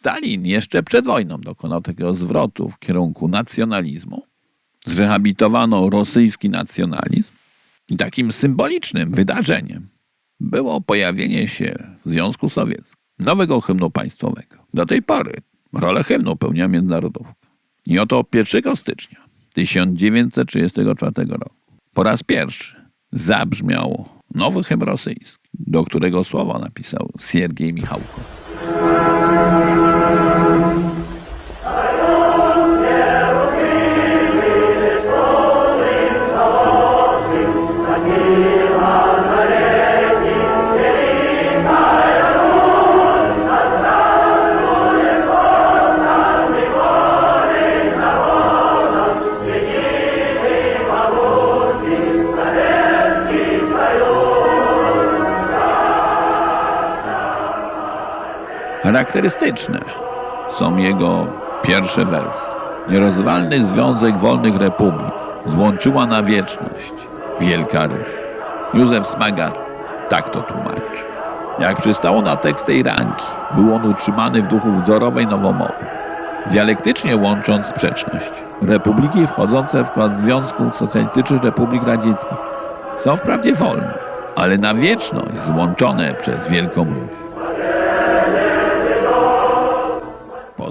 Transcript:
Stalin jeszcze przed wojną dokonał takiego zwrotu w kierunku nacjonalizmu. Zrehabilitowano rosyjski nacjonalizm i takim symbolicznym wydarzeniem było pojawienie się w Związku Sowieckim nowego hymnu państwowego. Do tej pory rolę hymnu pełniła międzynarodówka. I oto 1 stycznia 1934 roku po raz pierwszy zabrzmiał nowy hymn rosyjski, do którego słowa napisał Siergiej Michałko. Charakterystyczne są jego pierwsze wersy. Nierozwalny Związek Wolnych Republik złączyła na wieczność Wielka Ruś. Józef Smagar tak to tłumaczy. Jak przystało na tekst tej ranki, był on utrzymany w duchu wzorowej nowomowy, dialektycznie łącząc sprzeczność. Republiki wchodzące w skład Związku Socjalistycznych Republik Radzieckich są wprawdzie wolne, ale na wieczność złączone przez Wielką Ruś.